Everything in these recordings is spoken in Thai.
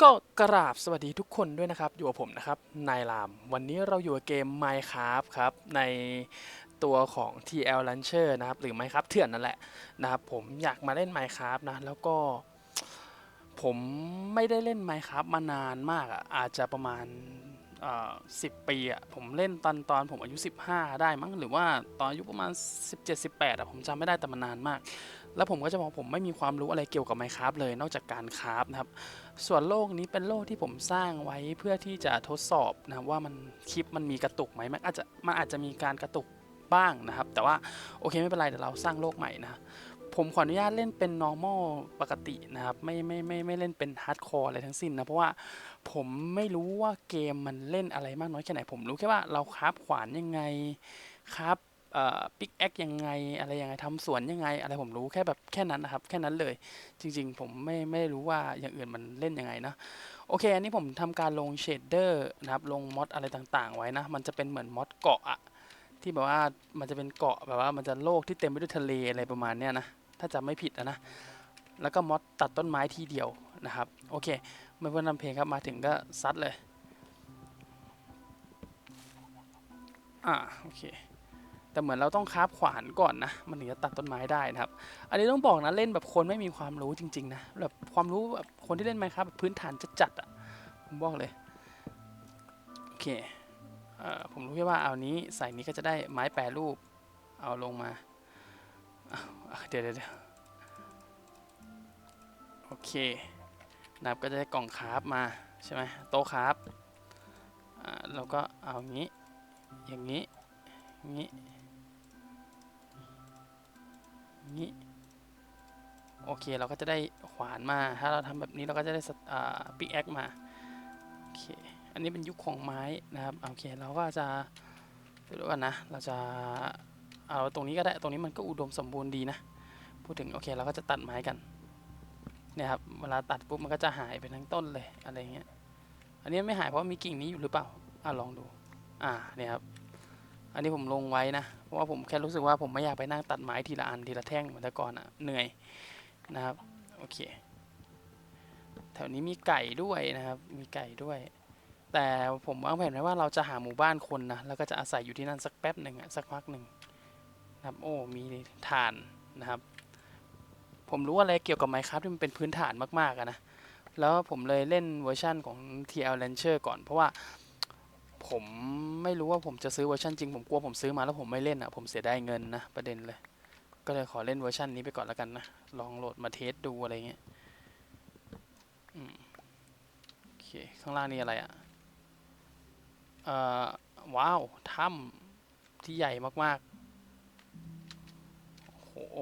ก็กราบสวัสดีทุกคนด้วยนะครับ อยู่กับผมนะครับ นายราม วันนี้เราอยู่กับเกม Minecraft ครับ ในตัวของ TL Launcher นะครับ หรือ Minecraft เถื่อนนั่นแหละนะครับ ผมอยากมาเล่น Minecraft นะ แล้วก็ ผมไม่ได้เล่น Minecraft มานานมากอะ่ะอาจจะประมาณสิบปีอะ่ะผมเล่นตอนตอนผมอายุ 15 ได้มั้งหรือว่าตอนอายุประมาณ 17-18อะผมจำไม่ได้แต่มันนานมาก แล้วผมก็จะบอกผมไม่มีความรู้อะไรเกี่ยวกับ Minecraft เลยนอกจากการคราฟนะครับ ส่วนโลกนี้เป็นโลกที่ผมสร้างไว้เพื่อที่จะทดสอบนะครับว่ามันคลิปมันมีกระตุกไหมมันอาจจะมันอาจจะมีการกระตุกบ้างนะครับ แต่ว่าโอเคไม่เป็นไรเดี๋ยวเราสร้างโลกใหม่นะผมขออนุญาตเล่นเป็น normal ปกตินะครับ ไม่ไม่ไม่ไม่เล่นเป็น hardcore อะไรทั้งสิ้นนะ เพราะว่าผมไม่รู้ว่าเกมมันเล่นอะไรมากน้อยแค่ไหน ผมรู้แค่ว่าเราคราฟขวานยังไงคราฟ ปิกแอคยังไงอะไรยังไงทำสวนยังไง อะไรผมรู้แค่แบบแค่นั้นนะครับ แค่นั้นเลย จริงๆ ผมไม่ไม่รู้ว่าอย่างอื่นมันเล่นยังไงนะโอเค อันนี้ผมทำการลงเชดเดอร์นะครับลงมอดอะไรต่างๆ ไว้นะ มันจะเป็นเหมือนมอดเกาะอะที่แบบว่ามันจะเป็นเกาะแบบว่ามันจะโลกที่เต็มไปด้วยทะเลอะไรประมาณเนี้ยนะถ้าจำไม่ผิดนะแล้วก็มอดตัดต้นไม้ทีเดียวนะครับโอเคไม่เพื่อนนำเพลงครับมาถึงก็ซัดเลยอ่าโอเค แต่เหมือนเราต้องคาบขวานก่อนนะ มันถึงจะตัดต้นไม้ได้นะครับ อันนี้ต้องบอกนะเล่นแบบคนไม่มีความรู้จริง ๆ นะแบบความรู้แบบคนที่เล่นไมครับแบบพื้นฐานจัดๆอะผมบอกเลยโอเคเอ่อผมรู้แค่ว่าเอานี้ใส่นี้ก็จะได้ไม้แปรรูปเอาลงมาเเดี๋ยวเดี๋ยวโอเคนะครับก็จะได้กล่องคาฟมาใช่ไหมโต๊ะคาฟอ่าเราก็เอางี้อย่างนี้ อย่างนี้ โอเคเราก็จะได้ขวานมา ถ้าเราทำแบบนี้เราก็จะได้ปิกแอคมา โอเค อันนี้เป็นยุคของไม้นะครับ โอเคเราก็จะดูกันนะ เราจะเอาตรงนี้ก็ได้ ตรงนี้มันก็อุดมสมบูรณ์ดีนะ พูดถึงโอเคเราก็จะตัดไม้กันเนี่ยครับ เวลาตัดปุ๊บมันก็จะหายไปทั้งต้นเลยอะไรเงี้ย อันนี้ไม่หายเพราะมีกิ่งนี้อยู่หรือเปล่า อะลองดู อ่าเนี่ยครับ อันนี้ผมลงไว้นะเพราะว่าผมแค่รู้สึกว่าผมไม่อยากไปนั่งตัดไม้ทีละอันทีละแท่งเหมือนแต่ก่อนอะเหนื่อยนะครับโอเคแถวนี้มีไก่ด้วยนะครับมีไก่ด้วย แต่ผมวางแผนไว้ว่าเราจะหาหมู่บ้านคนนะแล้วก็จะอาศัยอยู่ที่นั่นสักแป๊บหนึ่งอะสักพักหนึ่งนะครับโอ้มีฐานนะครับ ผมรู้อะไรเกี่ยวกับ Minecraft ที่มันเป็นพื้นฐานมากๆอะนะแล้วผมเลยเล่นเวอร์ชั่นของ TL Launcher ก่อนเพราะว่า ผมไม่รู้ว่าผมจะซื้อเวอร์ชันจริงผมกลัวผมซื้อมาแล้วผมไม่เล่นอะ ผมเสียดายเงินนะประเด็นเลย ก็เลยขอเล่นเวอร์ชันนี้ไปก่อนแล้วกันนะ ลองโหลดมาเทสดูอะไรเงี้ยอืมโอเค ข้างล่างนี่อะไรอะเอ่อว้าวถ้ำที่ใหญ่มากๆโอ้โห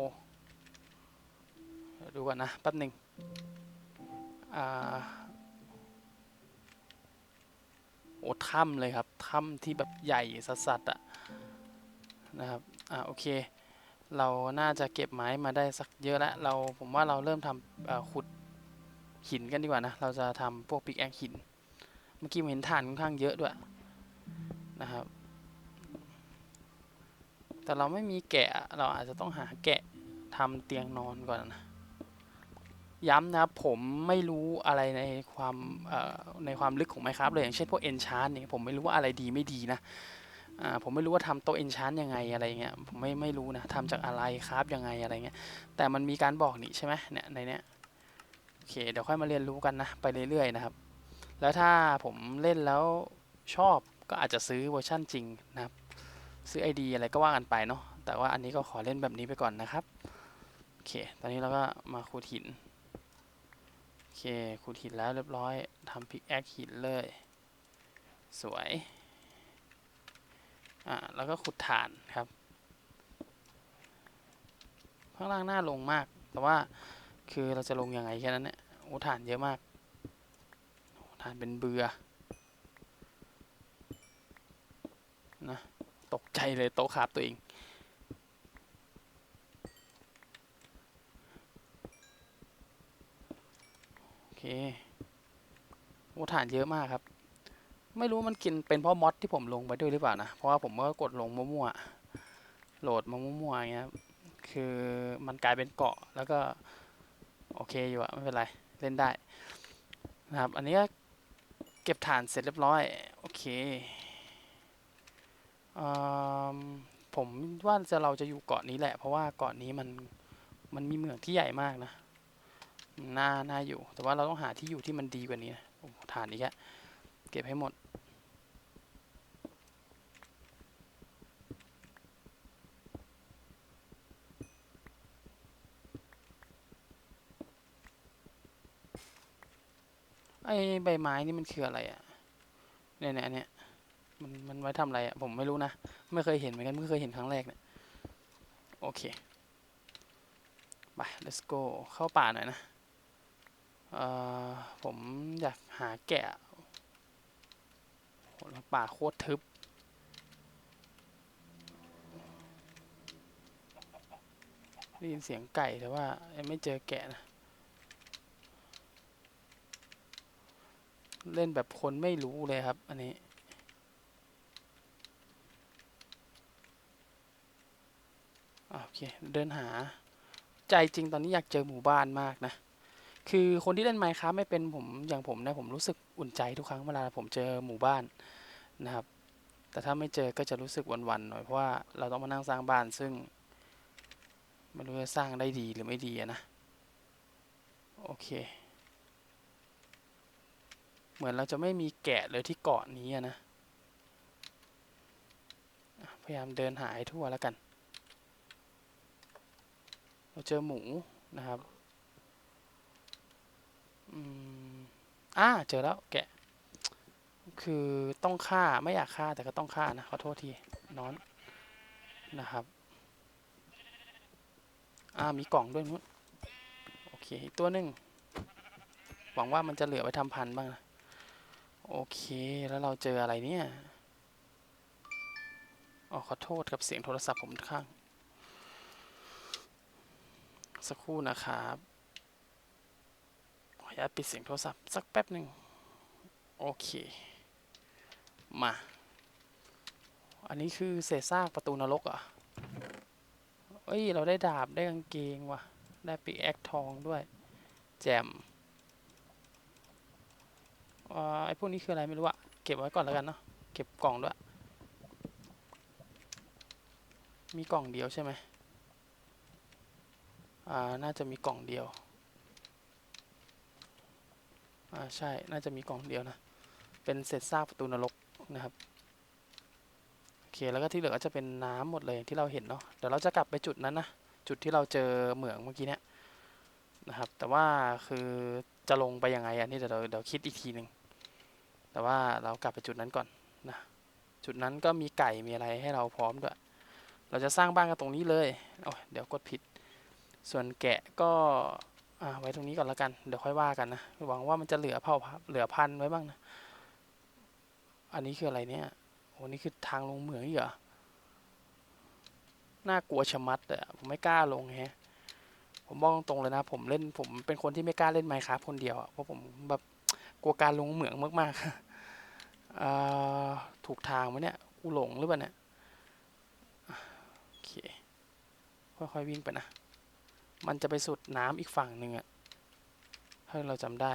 ดูก่อนนะแป๊บหนึ่งอ่า โอ้ถ้ำเลยครับถ้ำที่แบบใหญ่สัสๆอะนะครับอ่าโอเค เราน่าจะเก็บไม้มาได้สักเยอะแล้วเราผมว่าเราเริ่มทำขุดหินกันดีกว่านะ เราจะทำพวกปิกแอคหิน เมื่อกี้เห็นฐานค่อนข้างเยอะด้วยนะครับ แต่เราไม่มีแกะเราอาจจะต้องหาแกะทำเตียงนอนก่อนนะ ย้ำนะครับผมไม่รู้อะไรในความในความลึกของ Minecraft เลยอย่างเช่นพวก Enchant เนี่ยผมไม่รู้ว่าอะไรดีไม่ดีนะผมไม่รู้ว่าทำโต๊ะ Enchant ยังไงอะไรเงี้ยผมไม่ไม่รู้นะทำจากอะไรครับยังไงอะไรเงี้ยแต่มันมีการบอกนี่ใช่ไหมเนี่ยในเนี้ยโอเคเดี๋ยวค่อยมาเรียนรู้กันนะไปเรื่อยๆนะครับ แล้วถ้าผมเล่นแล้วชอบก็อาจจะซื้อเวอร์ชั่นจริงนะครับ ซื้อ ID อะไรก็ว่ากันไปเนาะแต่ว่าอันนี้ก็ขอเล่นแบบนี้ไปก่อนนะครับโอเค ตอนนี้เราก็มาขุดหิน เคขุดหินแล้วเรียบร้อยทำพิกแอคหินเลย สวยอ่าแล้วก็ขุดฐานครับ ข้างล่างหน้าลงมาก แต่ว่าคือเราจะลงยังไงแค่นั้นเนี่ยโอ้ฐานเยอะมากฐานเป็นเบือนะตกใจเลยโต๊ะขาบตัวเอง เคโอ้ฐานเยอะมากครับ ไม่รู้มันกินเป็นเพราะมอดที่ผมลงไปด้วยหรือเปล่านะ เพราะว่าผมก็กดลงมั่วๆโหลดมามั่วๆอย่างเงี้ยคือมันกลายเป็นเกาะแล้วก็ โอเคอยู่อะไม่เป็นไร เล่นได้ นะครับ อันนี้ก็เก็บฐานเสร็จเรียบร้อย โอเคอผมว่าจะเราจะอยู่เกาะนี้แหละ เพราะว่าเกาะนี้มันมันมีเมืองที่ใหญ่มากนะ น่าน่าอยู่ แต่ว่าเราต้องหาที่อยู่ที่มันดีกว่านี้นะโอ้โหฐานนี้แกเก็บให้หมด ไอ้ใบไม้นี่มันคืออะไรอะเนี่ยเนี่ยอันเนี่ยมันมันไว้ทำอะไรอะผมไม่รู้นะ ไม่เคยเห็นเหมือนกันเพิ่งเคยเห็นครั้งแรกเนี่ยโอเค ไป let's go เข้าป่าหน่อยนะ เอ่อผมอยากหาแกะโหป่าโคตรทึบ ได้ยินเสียงไก่แต่ว่ายังไม่เจอแกะนะ เล่นแบบคนไม่รู้เลยครับ อันนี้โอเค เดินหา ใจจริงตอนนี้อยากเจอหมู่บ้านมากนะ คือคนที่เล่นไมค์ครับไม่เป็นผมอย่างผมนะผมรู้สึกอุ่นใจทุกครั้งเวลาผมเจอหมู่บ้านนะครับ แต่ถ้าไม่เจอก็จะรู้สึกหวันๆหน่อยเพราะว่าเราต้องมานั่งสร้างบ้านซึ่งไม่รู้จะสร้างได้ดีหรือไม่ดีนะโอเค เหมือนเราจะไม่มีแกะเลยที่เกาะนี้นะอะพยายามเดินหาให้ทั่วแล้วกัน เราเจอหมูนะครับ อืมอ่าเจอแล้วแกะ คือต้องฆ่าไม่อยากฆ่าแต่ก็ต้องฆ่านะขอโทษทีนอนนะครับ อ่ามีกล่องด้วยนู้นโอเคอีกตัวหนึ่งหวังว่ามันจะเหลือไว้ทำพันบ้างนะโอเคแล้วเราเจออะไรเนี่ยอ๋อขอโทษกับเสียงโทรศัพท์ผมข้าง สักครู่นะครับ ออนุญาตปิดเสียงโทรศัพท์สักแป๊บหนึ่งโอเค มา อันนี้คือเศษซากประตูนรกอะเอ้ย เราได้ดาบได้กางเกงว่ะ ได้ปีแอคทองด้วย แจมอ่อไอพวกนี้คืออะไรไม่รู้อะเก็บไว้ก่อนแล้วกันเนาะ เก็บกล่องด้วย มีกล่องเดียวใช่ไหมอ่า น่าจะมีกล่องเดียว อ่าใช่ น่าจะมีกล่องเดียวนะ เป็นเศษซากประตูนรกนะครับ โอเค แล้วก็ที่เหลือก็จะเป็นน้ำหมดเลยที่เราเห็นเนาะ เดี๋ยวเราจะกลับไปจุดนั้นนะ จุดที่เราเจอเหมืองเมื่อกี้เนี้ยนะครับ แต่ว่าคือจะลงไปยังไงอันนี้เดี๋ยวเราเดี๋ยวคิดอีกทีหนึ่ง แต่ว่าเรากลับไปจุดนั้นก่อนนะ จุดนั้นก็มีไก่มีอะไรให้เราพร้อมด้วย เราจะสร้างบ้านกันตรงนี้เลย โอ้ยเดี๋ยวกดผิด ส่วนแกะก็ อ่าไว้ตรงนี้ก่อนแล้วกัน เดี๋ยวค่อยว่ากันนะ หวังว่ามันจะเหลือเผ่าพันธุ์เหลือพันไว้บ้างนะ อันนี้คืออะไรเนี่ย โอ้นี่คือทางลงเหมืองเหรอ น่ากลัวชะมัดอะผมไม่กล้าลงแฮะ ผมบอกตรงๆเลยนะ ผมเล่น ผมเป็นคนที่ไม่กล้าเล่นไมค์ครับคนเดียวอะเพราะผมแบบกลัวการลงเหมืองมากๆอถูกทางไหมเนี่ย กูหลงหรือเปล่าเนี่ยอะโอเค ค่อยๆวิ่งไปนะ มันจะไปสุดน้ำอีกฝั่งหนึ่งอะถ้าเราจำได้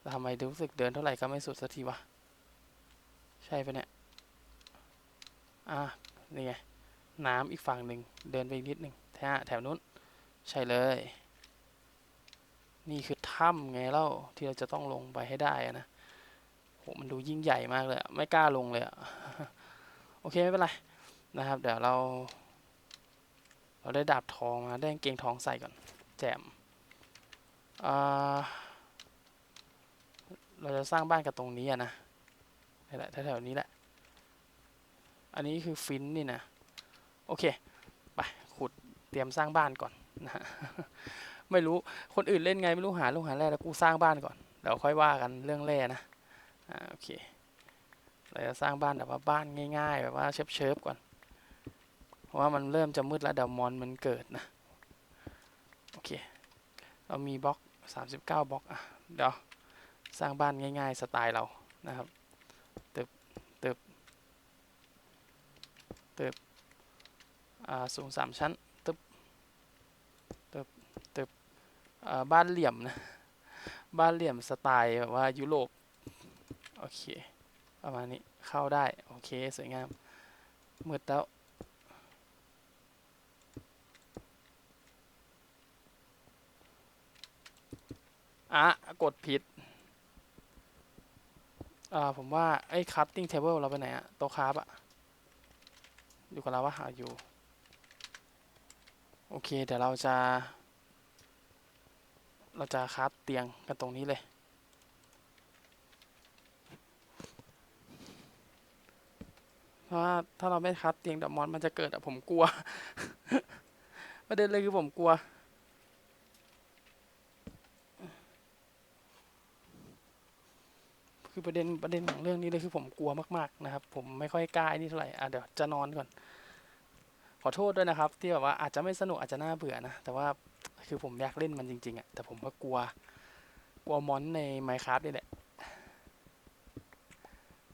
แต่ทำไมรู้สึกเดินเท่าไหร่ก็ไม่สุดสักทีวะ ใช่ปะเนี่ย อะ นี่ไง น้ำอีกฝั่งหนึ่ง เดินไปอีกนิดหนึ่งแถวแถวนู้น ใช่เลย นี่คือถ้ำไงเล่า ที่เราจะต้องลงไปให้ได้อะนะโหมันดูยิ่งใหญ่มากเลย ไม่กล้าลงเลยอะโอเค ไม่เป็นไร นะครับ เดี๋ยวเรา เราได้ดาบทองมาได้เกงทองใส่ก่อน แจมเราจะสร้างบ้านกันตรงนี้อะนะนี่แหละแถวๆนี้แหละ อันนี้คือฟินนี่นะ โอเค ไป ขุดเตรียมสร้างบ้านก่อนนะไม่รู้คนอื่นเล่นไงไม่รู้หาลูกหาแร่แล้วกูสร้างบ้านก่อนเดี๋ยวค่อยว่ากันเรื่องแร่นะอ่าโอเคเราจะสร้างบ้านแบบว่าบ้านง่าย ๆ แบบว่าเชิฟๆก่อน เพราะว่ามันเริ่มจะมืดแล้วเดี๋ยวมอนมันเกิดนะ โอเค เรามีบล็อก 39 บล็อกอะเดี๋ยวสร้างบ้านง่าย ๆ สไตล์เรานะครับตึบตึบตึบอ่าสูงสามชั้นตึบตึบตึบอ่าบ้านเหลี่ยมนะ บ้านเหลี่ยมสไตล์แบบว่ายุโรปโอเค ประมาณนี้เข้าได้ โอเค สวยงามมืดแล้ว อะกดผิด อ่า ผมว่า ไอ้คัพติ้งเทเบิลเราไปไหนอะโต๊ะคราฟอะอยู่กับเราวะหาอยู่ โอเค เดี๋ยวเราจะ เราจะคราฟเตียงกันตรงนี้เลยเพราะถ้าเราไม่คัดเตียงเดอะมอนมันจะเกิดอะผมกลัว ประเด็นเลยคือผมกลัว คือประเด็นประเด็นของเรื่องนี้เลยคือผมกลัวมากๆนะครับ ผมไม่ค่อยกล้านี่เท่าไหร่อะเดี๋ยวจะนอนก่อน ขอโทษด้วยนะครับ ที่แบบว่าอาจจะไม่สนุกอาจจะน่าเบื่อนะ แต่ว่าคือผมอยากเล่นมันจริงๆอะแต่ผมก็กลัวกลัวมอนใน Minecraft นี่แหละ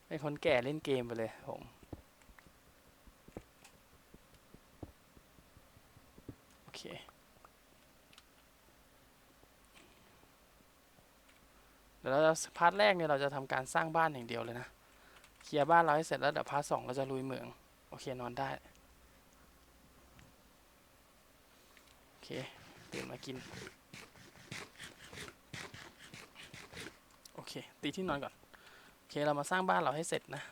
เป็นคนแก่เล่นเกมไปเลยผมโอเค เดี๋ยวเราจะพาร์ทแรกเนี่ยเราจะทำการสร้างบ้านอย่างเดียวเลยนะ เคลียร์บ้านเราให้เสร็จแล้วเดี๋ยวพาร์ทสองเราจะลุยเหมือง โอเคนอนได้ โอเคตื่นมากิน โอเค ตีที่นอนก่อน โอเค เรามาสร้างบ้านเราให้เสร็จนะ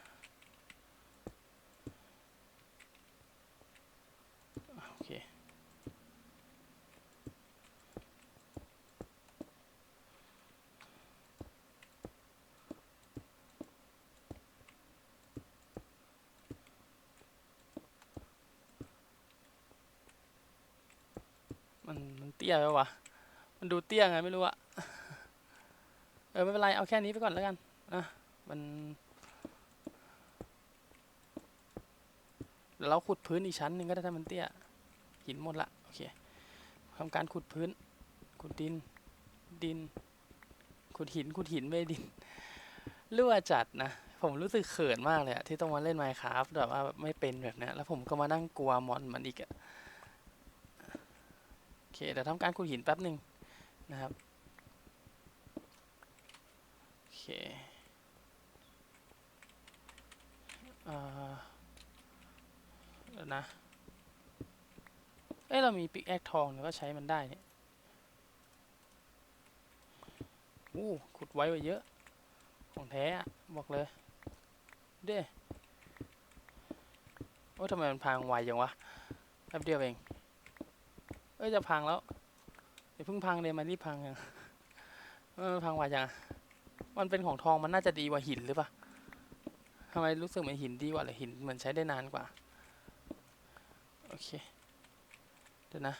โอเค มันมันเตี้ยไปวะมันดูเตี้ยไงไม่รู้อะเออไม่เป็นไรเอาแค่นี้ไปก่อนแล้วกันอะมันเดี๋ยวเราขุดพื้นอีกชั้นหนึ่งก็ได้ถ้ามันเตี้ยหินหมดละโอเคทำการขุดพื้น ขุดดิน ดิน ขุดหิน ขุดหินไม่ดินรั่วจัดนะ ผมรู้สึกเขินมากเลยอะที่ต้องมาเล่น Minecraft แบบว่าแบบไม่เป็นแบบนี้แล้วผมก็มานั่งกลัวมอนมันอีกอะ เคเดี๋ยวทำการขุดหินแป๊บหนึ่งนะครับโอเคเออเดี๋ยวนะเอ้เรามีปิกแอคทองเราก็ใช้มันได้เนี่ยอู้ขุดไว้ไว้เยอะ ของแท้บอกเลย เด้โอ้ทำไมมันพังไวจังวะแป๊บเดียวเอง เอ้ยจะพังแล้วอย่าเพิ่งพังเลยมันรีบพังยังเออพังไวจังมันเป็นของทองมันน่าจะดีกว่าหินหรือเปล่าทำไมรู้สึกเหมือนหินดีกว่าเลยหินเหมือนใช้ได้นานกว่า โอเค เดี๋ยวนะ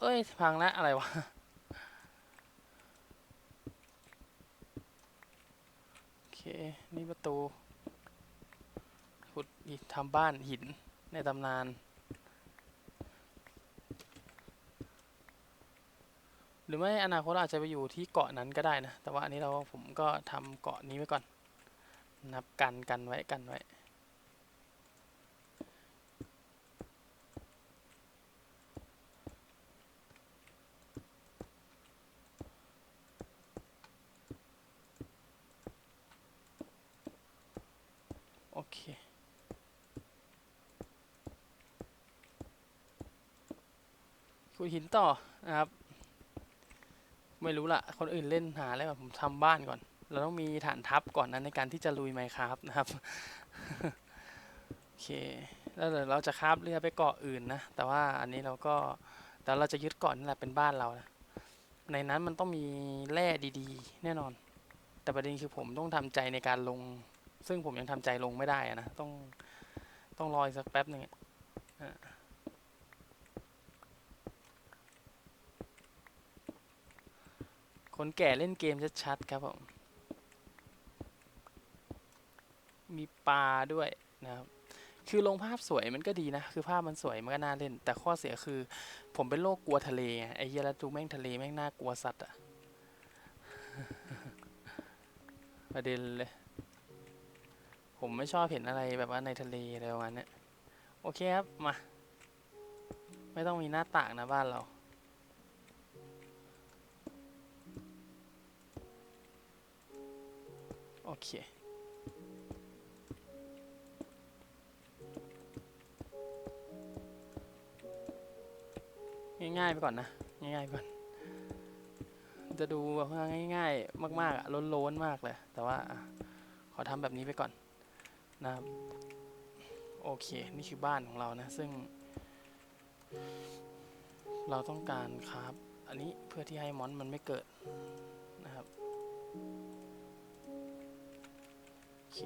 เอ้ย พังแล้วอะไรวะ โอเค นี่ประตู ทำบ้านหินในตำนาน หรือไม่อนาคตเราอาจจะไปอยู่ที่เกาะนั้นก็ได้นะ แต่ว่าอันนี้เราผมก็ทำเกาะนี้ไว้ก่อนรับกันกันไว้กันไว้โอเค ขุดหินต่อนะครับ ไม่รู้ละคนอื่นเล่นหาอะไรแบบผมทำบ้านก่อน เราต้องมีฐานทัพก่อนนะในการที่จะลุยไมค์ครับนะครับ โอเค แล้วเดี๋ยวเราจะคาบเรือไปเกาะอื่นนะ แต่ว่าอันนี้เราก็แต่เราจะยึดเกาะนี่แหละเป็นบ้านเรานะในนั้นมันต้องมีแร่ดีๆ แน่นอน แต่ประเด็นคือผมต้องทำใจในการลง ซึ่งผมยังทำใจลงไม่ได้นะ ต้องต้องรออีกสักแป๊บหนึ่งอะอะ คนแก่เล่นเกมชัดๆครับผม มีปลาด้วยนะครับ คือลงภาพสวยมันก็ดีนะ คือภาพมันสวยมันก็น่าเล่น แต่ข้อเสียคือ ผมเป็นโรคกลัวทะเลไงไอ้เยล้วดูแม่งทะเลแม่งน่ากลัวสัตว์อะประเด็นเลย ผมไม่ชอบเห็นอะไรแบบว่าในทะเลอะไรประมาณนี้โอเคครับ มา ไม่ต้องมีหน้าต่างนะบ้านเรา โอเค ง่ายๆไปก่อนนะ ง่ายๆไปก่อน จะดูแบบว่าง่ายๆ มากๆอะล้นๆมากเลย แต่ว่าขอทำแบบนี้ไปก่อนนะครับโอเค นี่คือบ้านของเรานะ ซึ่ง เราต้องการครับ อันนี้เพื่อที่ให้มอนมันไม่เกิดนะครับ เค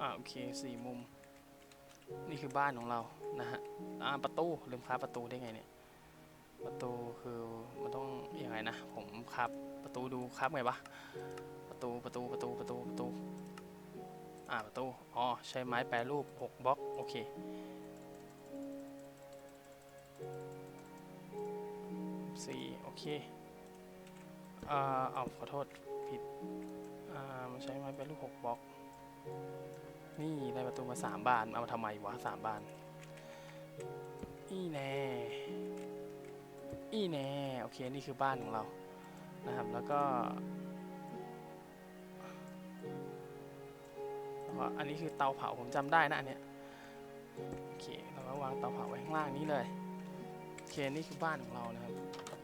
อ่าโอเคสี่มุม นี่คือบ้านของเรานะฮะอ่าประตูลืมคาบประตูได้ไงเนี่ยประตูคือมันต้องอยังไงนะ ผมครับประตูดูครับไงวะประตูประตูประตูประตูประตูอ่าประตูอ๋อใช้ไม้แปรรูป6บล็อกโอเค เคอ่าเอาขอโทษ ผิด อ่ามันใช้ไม้แปรรูป6บล็อก นี่ได้ประตูมาสามบาน เอามาทำไมวะสามบานอีแน่อีแน่ โอเค นี่คือบ้านของเรา นะครับ แล้วก็แล้วก็อันนี้คือเตาเผาผมจำได้นะอันเนี้ยโอเคเราก็วางเตาเผาไว้ข้างล่างนี้เลยโอเคนี่คือบ้านของเรานะครับ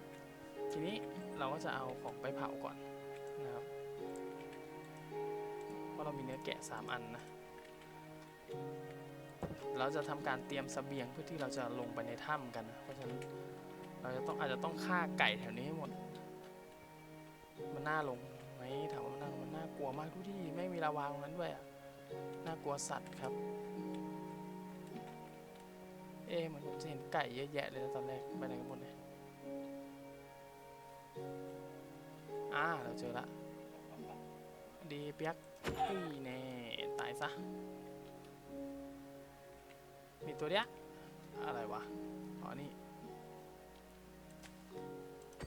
ทีนี้เราก็จะเอาของไปเผาก่อนนะครับ เพราะเรามีเนื้อแกะสามอันนะ เราจะทำการเตรียมสเสบียงเพื่อที่เราจะลงไปในถ้ำกันนะ เพราะฉะนั้นเราจะต้องอาจจะต้องฆ่าไก่แถวนี้ให้หมด มันน่าลงไหมถามว่ามันน่ามันน่ากลัวมากดูดิไม่มีลาวาตรงนั้นด้วยอะน่ากลัวสัตว์ครับ เอ๊ะเหมือนจะเห็นไก่เยอะแยะเลยตอนแรกไปไหนกันหมดเลย อ่าเราเจอละดีเปียกนี่แน่ตายซะ มีตัวเนี้ยอะไรวะ อ๋อ นี่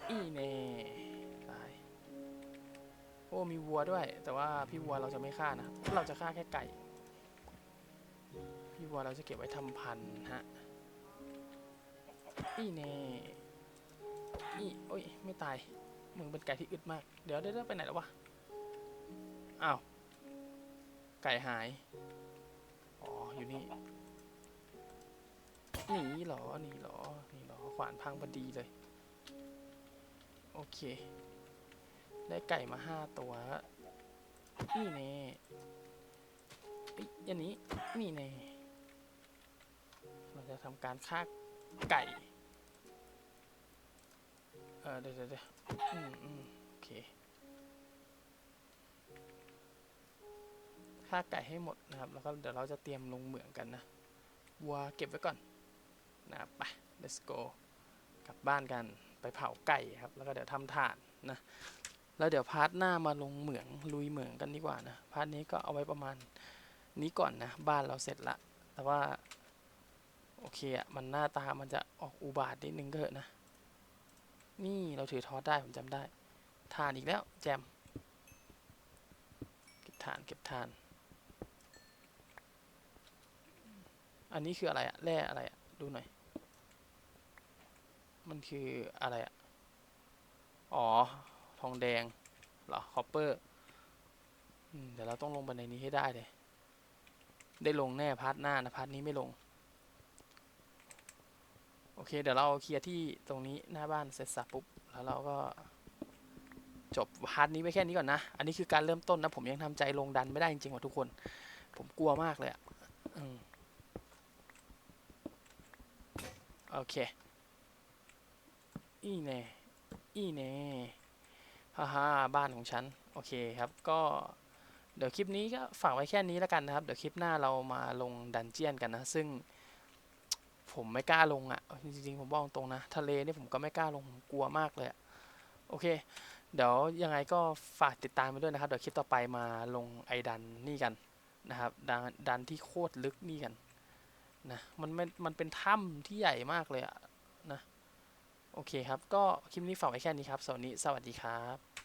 อีเน่ตาย โอ้ มีวัวด้วย แต่ว่าพี่วัวเราจะไม่ฆ่านะ เราจะฆ่าแค่ไก่ พี่วัวเราจะเก็บไว้ทำพันธุ์ฮะอีเน่ อีโอ้ยไม่ตาย มึงเป็นไก่ที่อึดมาก เดี๋ยวเดี๋ยวไปไหนแล้ววะ อ้าว ไก่หาย อ๋อ อยู่นี่ หนีเหรอ หนีเหรอ หนีเหรอ ขวานพังพอดีเลย โอเค ได้ไก่มาห้าตัว นี่เน่เอ้ยันนี้ นี่เน่เราจะทำการฆ่าไก่ ออเดี๋ยวเดี๋ยวเดี๋ยวอืมอืมโอเคฆ่าไก่ให้หมดนะครับ แล้วก็เดี๋ยวเราจะเตรียมลงเหมืองกันนะวัวเก็บไว้ก่อนนะไป let's go กลับบ้านกันไปเผาไก่ครับ แล้วก็เดี๋ยวทำถ่านนะ แล้วเดี๋ยวพาร์ทหน้ามาลงเหมืองลุยเหมืองกันดีกว่านะ พาร์ทนี้ก็เอาไว้ประมาณนี้ก่อนนะ บ้านเราเสร็จละ แต่ว่า โอเคอะมันหน้าตามันจะออกอุบาทนิดนึงก็เถอะนะ นี่เราถือทอสได้ผมจำได้ถ่านอีกแล้ว แจม เก็บถ่านเก็บถ่าน อันนี้คืออะไรอะแร่อะไรอะดูหน่อย มันคืออะไรอะอ๋อ ทองแดงเหรอคอปเปอร์เดี๋ยวเราต้องลงไปในนี้ให้ได้เลย ได้ลงแน่พาร์ทหน้านะพาร์ทนี้ไม่ลง โอเค เดี๋ยวเราเคลียร์ที่ตรงนี้หน้าบ้านเสร็จสับปุ๊บ แล้วเราก็จบพาร์ทนี้ไปแค่นี้ก่อนนะ อันนี้คือการเริ่มต้นนะ ผมยังทำใจลงดันไม่ได้จริงๆว่ะทุกคน ผมกลัวมากเลยอะอืมโอเคอีแน่อีแน่ฮ่าฮ่าบ้านของฉัน โอเคครับ ก็เดี๋ยวคลิปนี้ก็ฝากไว้แค่นี้แล้วกันนะครับ เดี๋ยวคลิปหน้าเรามาลงดันเจียนกันนะ ซึ่ง ผมไม่กล้าลงอะ่ะ จริงๆ ผมบอกตรงนะ ทะเลนี่ผมก็ไม่กล้าลง ผมกลัวมากเลยอะโอเค เดี๋ยวยังไงก็ฝากติดตามไปด้วยนะครับ เดี๋ยวคลิปต่อไปมาลงไอดันนี่กันนะครับ ดันดันที่โคตรลึกนี่กันนะ มันไม่มันเป็นถ้ำที่ใหญ่มากเลยอะนะ โอเคครับ ก็คลิปนี้ฝากไว้แค่นี้ครับสวัสดีสวัสดีครับ